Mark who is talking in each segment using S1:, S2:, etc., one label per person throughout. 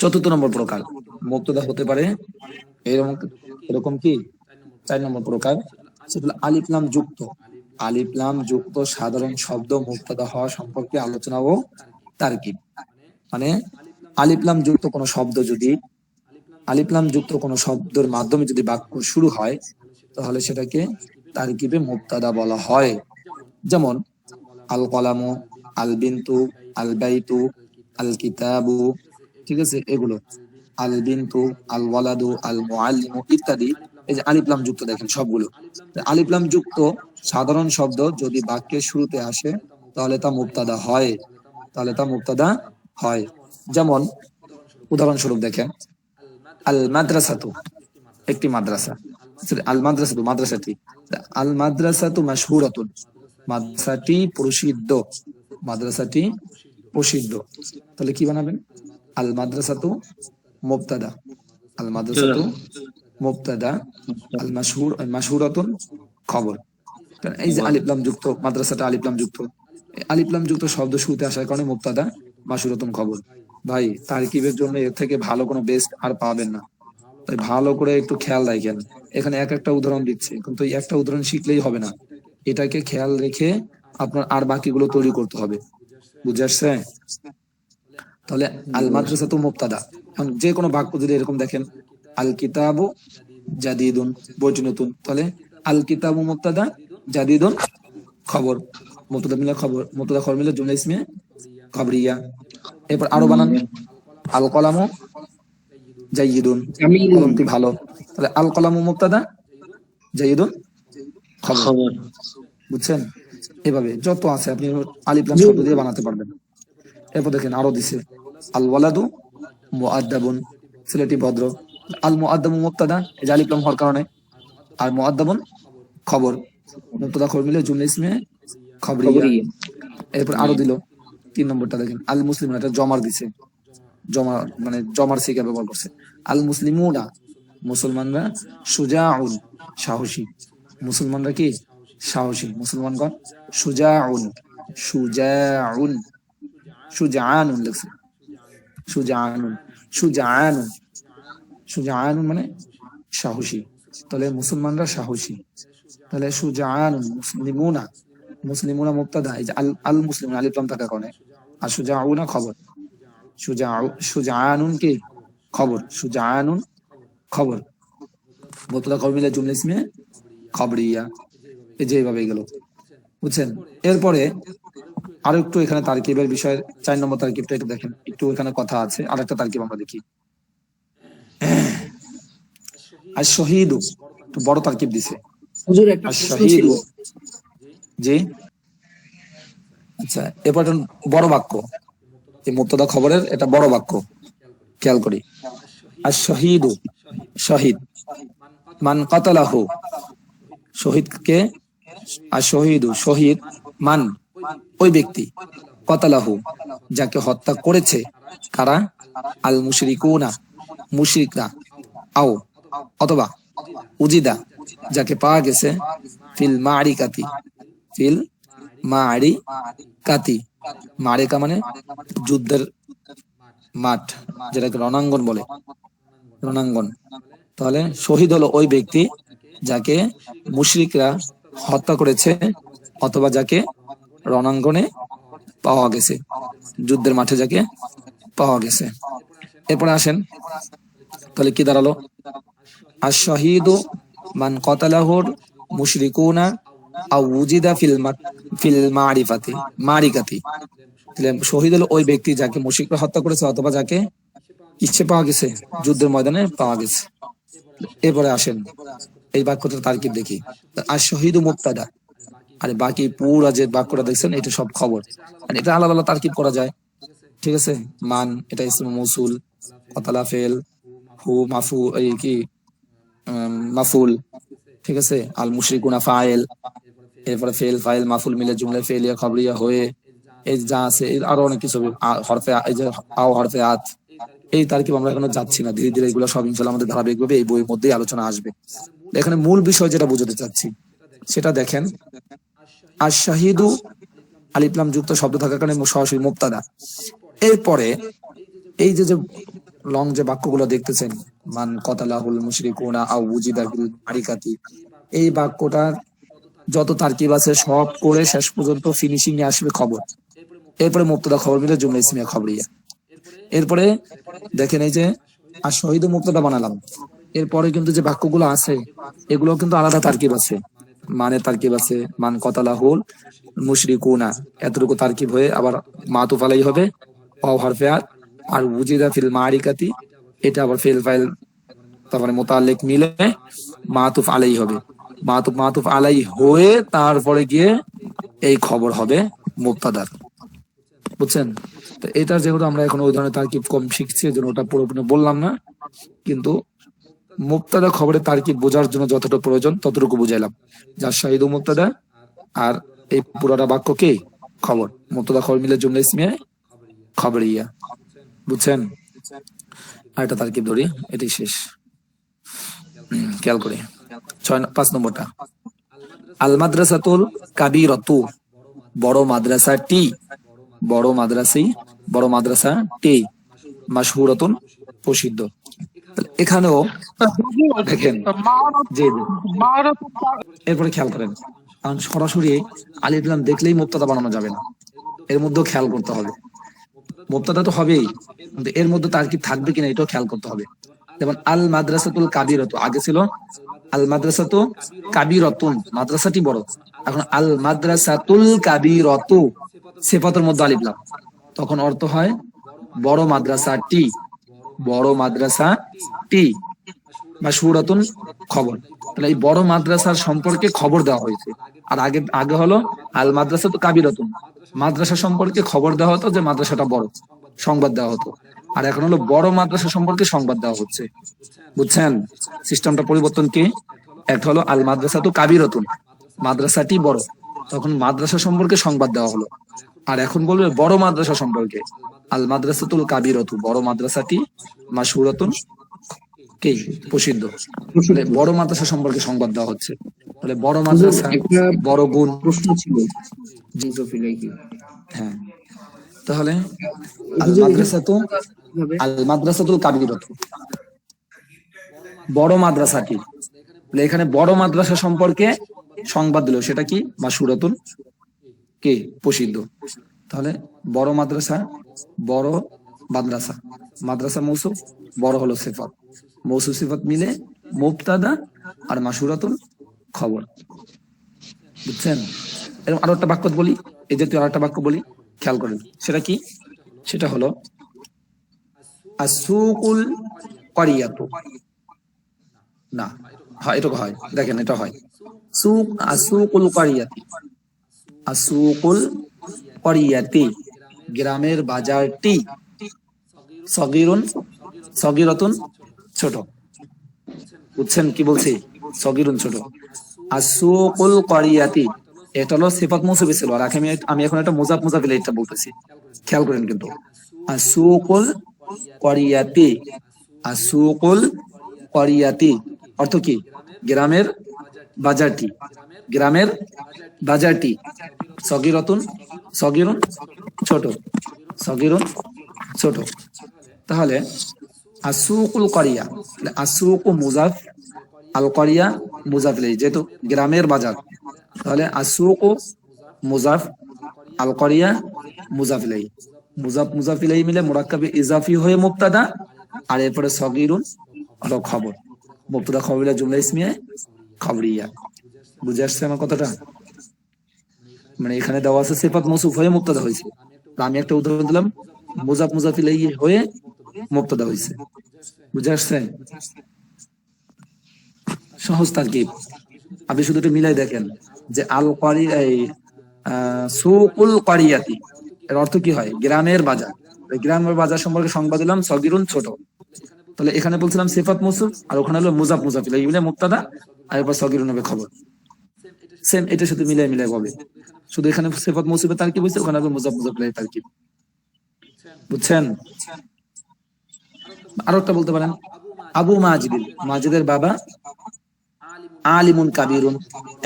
S1: চতুর্থ নম্বর প্রকার মুক্তদা হতে পারে। এরকম এরকম কি? চার নম্বর প্রকার সেগুলো আলিফলাম যুক্ত। আলিফলাম যুক্ত সাধারণ শব্দ মুক্তদা হওয়া সম্পর্কে আলোচনা ও তারকিব। মানে আলিফলাম যুক্ত কোনো শব্দ যদি আলিফলাম যুক্ত কোনো শব্দের মাধ্যমে যদি বাক্য শুরু হয়, তাহলে সেটাকে তারকিবে মুক্তাদা বলা হয়। যেমন আল কলামু আল বিন্তু আল বাইতু আল কিতাবু ঠিক আছে? এগুলো। আল বিন্তু আল ওয়ালাদু আল মুআল্লিমু ইত্যাদি। এই যে আলিফলাম যুক্ত দেখেন সবগুলো। আলিফলাম যুক্ত সাধারণ শব্দ যদি বাক্যের শুরুতে আসে, তাহলে তা মুক্তাদা হয়। তাহলে তা মুক্তাদা হয়। যেমন, উদাহরণস্বরূপ দেখেন। আল মাদ্রাসাতু একটি মাদ্রাসা। আল মাদ্রাসাতু মাদ্রাসাটি। আল মাদ্রাসা মাদ্রাসাতু মাশহুরাতুন। মাদ্রাসাটি প্রসিদ্ধ। মাদ্রাসাটি প্রসিদ্ধ। তাহলে কি বানাবেন? আল মাদ্রাসাতু মুবতাদা আল মাদ্রাসাতু মুবতাদা আল মাশহুর মাশহুরাতুন খবর এই যে আলিফলাম যুক্ত মাদ্রাসাটা আলিফলাম যুক্ত। আলিফলাম যুক্ত শব্দ শুরুতে আসার কারণে মুবতাদা মাশহুরাতুন খবর ভাই তারকিবের জন্য এর থেকে ভালো কোনো বেস্ট আর পাবেন না। তাই ভালো করে একটু খেয়াল রাখেন। এখানে এক একটা উদাহরণ দিচ্ছে কিন্তু এই একটা উদাহরণ শিখলেই হবে না। এটাকে খেয়াল রেখে আপনার আর বাকিগুলো তৈরি করতে হবে। বুঝে আসছে? তাহলে আল মাদ্রাসা তো মুক্তাদা এখন যে কোনো বাক্য যদি এরকম দেখেন আল কিতাবু জাদিদুন বইটি নতুন তাহলে আল কিতাবু মুক্তাদা জাদিদুন খবর। মুক্তাদা মিলে খবর মুক্তাদা খবর মিলে জুমলা ইসমে খবরিয়া এরপর আরও বানান আল কলামু জাইয়িদুন। কলমটি ভালো। তাহলে আল কলামু মুক্তাদা জাইয়িদুন খবর। বুঝছেন? এভাবে যত আছে আপনি আলিফলাম শব্দ দিয়ে বানাতে পারবেন। এরপর দেখেন আরও দিছে আল ওয়ালাদু মুআদ্দাবুন ছেলেটি ভদ্র। আল মুআদ্দাবু মুক্তাদা এই যে আলিফলাম হওয়ার কারণে। আর মুআদ্দাবুন খবর। মুক্তাদা খবর মিলে জুমলা ইসমে খবরিয়া। এরপর আরও দিল। তিন নম্বরটা দেখেন আল মুসলিম এটা জমার দিছে। জমা মানে জমার সিকা ব্যবহার করছে। আল মুসলিমুনা মুসলমানরা সুজাউন সাহসী। মুসলমানরা কি? সাহসী। মুসলমানগণ সুজাউন সুজাউন। সুজানুন লিখছে। সুজানুন সুজানুন সুজানুন মানে সাহসী। তাহলে মুসলমানরা সাহসী। তাহলে সুজানুন, মুসলিমুনা মুসলিমুনা মুক্তাদা এই যে আল আল মুসলিম আলিফলাম থাকার কারণে আর সুজাউনা খবর। সুজাউ, সুজানুন কি? খবর। সুজানুন খবর। বোতলা খবর মিলে জুমলা ইসমে খবরিয়া। এই যে এইভাবে গেল। বুঝছেন? এরপরে আরও একটু এখানে তারকিবের বিষয়ে চার নম্বর তারকিবটা একটু দেখেন। একটু এখানে কথা আছে আর একটা তারকিব আমরা দেখি। আর শহীদু একটু বড় তারকিব দিছে। জি? আচ্ছা একটা বড় বাক্য। এই মুক্তদা খবরের এটা বড় বাক্য খেয়াল করি। আর শহীদু শহীদ। মান কাতালাহু শহীদকে আর শহীদু শহীদ মান ওই ব্যক্তি, কতালাহু, যাকে হত্যা করেছে কারা? আল মুশরিকুনা মুশরিকরা, আও, অথবা উজিদা, যাকে পাওয়া গেছে ফিল মারিকাতি, ফিল মারি কাতি মারিকা মানে যুদ্ধের মাঠ, যেটাকে রণাঙ্গন বলে। রণাঙ্গন। তাহলে শহীদ হলো ওই ব্যক্তি যাকে মুশরিকরা হত্যা করেছে, অথবা যাকে রণাঙ্গনে পাওয়া গেছে। যুদ্ধের মাঠে যাকে পাওয়া গেছে। এরপরে আসেন, তাহলে কি দাঁড়াল? আর শহীদু মান কতালাহুর মুশরিকুনা ফিল শহীদ ওই ব্যক্তি যাকে হত্যা করেছে অথবা যাকে ইচ্ছে পাওয়া গেছে, যুদ্ধের ময়দানে পাওয়া গেছে। এরপরে আসেন, এই বাক্যটা তারকিব দেখি। আর শহীদ মুক্তাদা আর বাকি পুরা যে বাক্যটা দেখছেন, এটা সব খবর। আর এটা আলাদা আলাদা তারকিব করা যায়। ঠিক আছে? মান, এটা ইসম, মৌসুল কতালা ফেল হু, মাফু, এই কি? মাফুল। ঠিক আছে? আল মুশরিকুনা ফাইল। এরপরে ফেল, ফাইল, মাফুল মিলে জুমলে ফেলিয়া খবরিয়া হয়ে। এই যা আছে আরও অনেক কিছু হরফে এই যে আও, হরফে আত। এই তারকিব আমরা এখনও যাচ্ছি না। ধীরে ধীরে এগুলো সব ইনশাল্লাহ আমাদের ধারাবাহিকভাবে এই বইয়ের মধ্যেই আলোচনা আসবে। এখানে মূল বিষয় যেটা বোঝাতে চাচ্ছি, সেটা দেখেন। আর শাহিদু আলিপ্লাম যুক্ত শব্দ থাকার কারণে সরাসরি মুক্তাদা এরপরে এই যে যে লং যে বাক্যগুলো দেখতেছেন, মান কতালাহুল মুশরিকুনা আও উজিদা বিল মারিকাতি, এই বাক্যটার যত তারকিব আছে সব করে শেষ পর্যন্ত ফিনিশিং এ আসবে খবর। এরপরে মুক্তদা খবর মিলে জুমলা ইসমিয়া খবরিয়া। এরপরে দেখেন এই যে আর শহীদ মুক্তদা বানালাম। এরপরে কিন্তু যে বাক্যগুলো আছে এগুলো কিন্তু আলাদা তারকিব আছে। মানে তারকিব আছে, মান কতালাহুল মুশরিকুনা। এতটুকু তারকিব হয়ে আবার মাতুফ আলাই হবে অ হরফে আর উজিদা ফিল মারিকাতি, এটা আবার ফেল ফাইল তারপরে মোতালেক মিলে মাতুফ আলাই হবে। মাতুফ মাতুফ আলাই হয়ে তারপরে গিয়ে এই খবর হবে মুক্তাদার বুঝছেন? তো এটা যেহেতু আমরা এখন ওই ধরনের তারকিব কম শিখছি এই জন্য ওটা পুরোপুরি বললাম না, কিন্তু মুক্তাদা খবরের তারকিব বোঝার জন্য যতটুকু প্রয়োজন ততটুকু বুঝাইলাম। যার শাহিদ মুক্তাদা আর এই পুরোটা বাক্য কি? খবর। মুক্তাদা খবর মিলে জুমলা ইসমিয়া, খবর ইয়া। বুঝছেন? আর একটা তারকিব ধরি, এটাই শেষ। খেয়াল করি। ছয় পাঁচ নম্বরটা। আল মাদ্রাসাতুল কাবিরতু। বড় মাদ্রাসা টি বড় মাদ্রাসাই বড় মাদ্রাসা টি মাশহুরাতুন প্রসিদ্ধ। এখানেও দেখেন। এরপরে খেয়াল করেন, কারণ সরাসরি আলিফলাম দেখলেই মুক্তাদা বানানো যাবে না। এর মধ্যেও খেয়াল করতে হবে। মুক্তাদা তো হবেই, কিন্তু এর মধ্যে তার কি থাকবে কিনা এটাও খেয়াল করতে হবে। যেমন আল মাদ্রাসাতুল কাবিরত, আগে ছিল আল মাদ্রাসাতু কাবিরতুন, মাদ্রাসাটি বড়। এখন আল মাদ্রাসাতুল কাবিরতু, সেফাতের মধ্যে আলিফলাম তখন অর্থ হয় বড় মাদ্রাসাটি। বড় মাদ্রাসা টি বা সুরাতুন খবর। তাহলে এই বড় মাদ্রাসার সম্পর্কে খবর দেওয়া হয়েছে। আর আগে আগে হলো আল মাদ্রাসা তো কাবিরতুন। মাদ্রাসা সম্পর্কে খবর দেওয়া হতো যে মাদ্রাসাটা বড়, সংবাদ দেওয়া হতো। আর এখন হলো বড় মাদ্রাসা সম্পর্কে সংবাদ দেওয়া হচ্ছে। বুঝছেন? সিস্টেমটা পরিবর্তন কি? একটা হলো আল মাদ্রাসা তো কাবিরতুন। মাদ্রাসাটি বড়। তখন মাদ্রাসা সম্পর্কে সংবাদ দেওয়া হলো। আর এখন বলবে বড় মাদ্রাসা সম্পর্কে। আল মাদ্রাসাতুল কাবিরতু বড় মাদ্রাসাটি মাসুরাতুন কে? প্রসিদ্ধ। বড় মাদ্রাসা সম্পর্কে সংবাদ দেওয়া হচ্ছে। তাহলে বড় মাদ্রাসা বড় গুণ।
S2: প্রশ্ন ছিল।
S1: হ্যাঁ। তাহলে আল মাদ্রাসা তো আল মাদ্রাসাতুল কাবিরত বড় মাদ্রাসাটি। এখানে বড় মাদ্রাসা সম্পর্কে সংবাদ দিল। সেটা কি? মাসুরাতুল কে? প্রসিদ্ধ। তাহলে বড় মাদ্রাসা বড় মাদ্রাসা। মাদ্রাসা মৌসুফ বড় হলো সিফাত। মৌসুফ সিফাত মিলে মুবতাদা আর মাসুরাতুল খবর। বুঝছেন? এরকম আরও একটা বাক্য বলি, এই জাতীয় আরও একটা বাক্য বলি, খেয়াল করেন। সেটা কি? সেটা হলো আসুকুল করিয়াতু। না, হয় এটা হয়। দেখেন, এটা হয়। সুক আসুকুল করিয়াতি। আসুকুল করিয়াতি। গ্রামের বাজারটি সগিরুন, সগিরতুন ছোট। বুঝছেন কি বলছি? সগিরুন ছোট। আর আসুকুল করিয়াতি। এটা হলো সিফাত মুসাফি ছিল আর আমি আমি এখন একটা মুজাফ মুজাফিল এটা বলতেছি। খেয়াল করেন কিন্তু। আর আসুকুল করিয়াতি। আসুকুল করিয়াতি। অর্থ কি? গ্রামের বাজারটি। গ্রামের বাজারটি। সগিরতুন, সগিরুন, ছোট। সগিরুন, ছোট। তাহলে আসুকুল করিয়া আসুক মুজাফ আল করিয়া মুজাফ যেহেতু গ্রামের বাজার, তাহলে আসুক মুজাফ আল করিয়া মুজাফ। মুজাফ মুজাফ মিলে মুরাক্কাবে ইজাফি হয়ে মুক্তাদা আর এরপরে সগিরুন হলো খবর। মুক্তাদা খবরিয়া জুমলা ইসমিয়া খবরিয়া বুঝে আসছে আমার কথাটা? মানে এখানে দেওয়া আছে, সেফাত মৌসুফ হয়ে মুক্তাদা হয়েছে। আমি একটা উদাহরণ দিলাম। মুজাফ মুজাফ ইলাইহি হয়ে মুক্তাদা হয়েছে। বুঝে আসছে? সহজ আপনি শুধু একটু মিলাই দেখেন যে আল কারি এই সুকুল কারিয়াতি এর অর্থ কি হয়? গ্রামের বাজার। গ্রামের বাজার সম্পর্কে সংবাদ দিলাম, সগিরুন ছোট। তাহলে এখানে বলছিলাম সিফাত মুসুফ আর ওখানে হলো মুজাফ মুজাফিল মিলে মুক্তাদা, আর এরপর সগিরুন হবে খবর। সেম এটা শুধু মিলাই মিলাই হবে। শুধু এখানে সিফাত মুসুফের তারকিব হয়েছে, ওখানে হবে মুজাফ মুজাফিলের তারকিব। বুঝছেন? আরও একটা বলতে পারেন। আবু মাজিদ, মাজিদের বাবা আলিমুন কাবিরুন,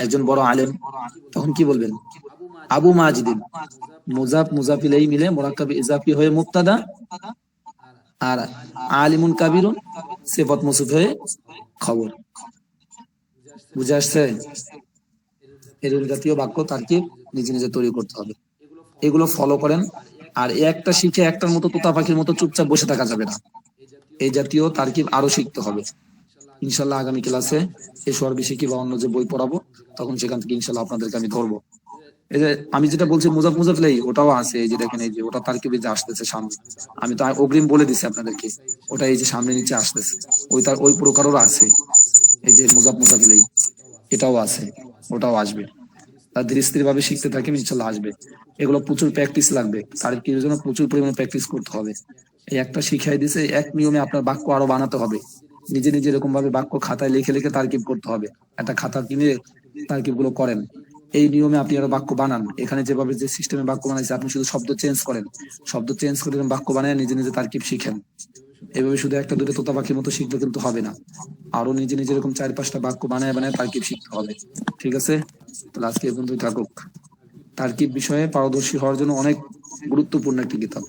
S1: একজন বড় আলেম। তখন কি বলবেন? আবু মাজিদিন মুজাফ মুজাফিলাই মিলে মোরাক্কাব ইজাফি হয়ে মুক্তাদা আর আলিমুন কাবিরুন সেপত মসুফ হয়ে খবর। বুঝে আসছে? এরকম জাতীয় বাক্য তারকিব নিজে নিজে তৈরি করতে হবে। এগুলো ফলো করেন। আর একটা শিখে একটার মতো তোতা পাখির মতো চুপচাপ বসে থাকা যাবে না। এই জাতীয় তারকিব আরও শিখতে হবে। ইনশাল্লাহ আগামী ক্লাসে এই সর্বিশে কি বা অন্য যে বই পড়াবো, তখন সেখান থেকে ইনশাল্লাহ আপনাদেরকে আমি ধরবো। এই যে আমি যেটা বলছি, মুজাফ মুজাফলাই ওটাও আছে, এই যে দেখেন, এই যে ওটা তারকিবে যে আসতেছে সামনে। আমি তো অগ্রিম বলে দিছি আপনাদেরকে, ওটা এই যে সামনে নিচে আসতেছে। ওই তার, ওই প্রকারেরও আছে, এই যে মুজাফ মুজাফিলাই এটাও আছে, ওটাও আসবে। তার ধীরে স্থির ভাবে শিখতে থাকেন ইনশাল্লাহ আসবে। এগুলো প্রচুর প্র্যাকটিস লাগবে, তার জন্য প্রচুর পরিমাণে প্র্যাকটিস করতে হবে। এই একটা শিখাই দিছে, এক নিয়মে আপনার বাক্য আরও বানাতে হবে। নিজে নিজে এরকম ভাবে বাক্য খাতায় লিখে লিখে তারকিব করতে হবে। একটা খাতা কিনে তারকিবগুলো করেন। এই নিয়মে আপনি আরও বাক্য বানান। এখানে যেভাবে যে সিস্টেমে বাক্য বানাইছে, আপনি শুধু শব্দ চেঞ্জ করেন। শব্দ চেঞ্জ করে বাক্য বানায়, নিজে নিজে তারকিব শিখেন। এভাবে শুধু একটা, দুটো তোতা পাখির মতো শিখলে কিন্তু হবে না। আরও নিজে নিজে এরকম চার পাঁচটা বাক্য বানায় বানায় তারকিব শিখতে হবে। ঠিক আছে? তাহলে আজকে এরকম পর্যন্তই থাকুক। তারকিব বিষয়ে পারদর্শী হওয়ার জন্য অনেক গুরুত্বপূর্ণ একটি কিতাব।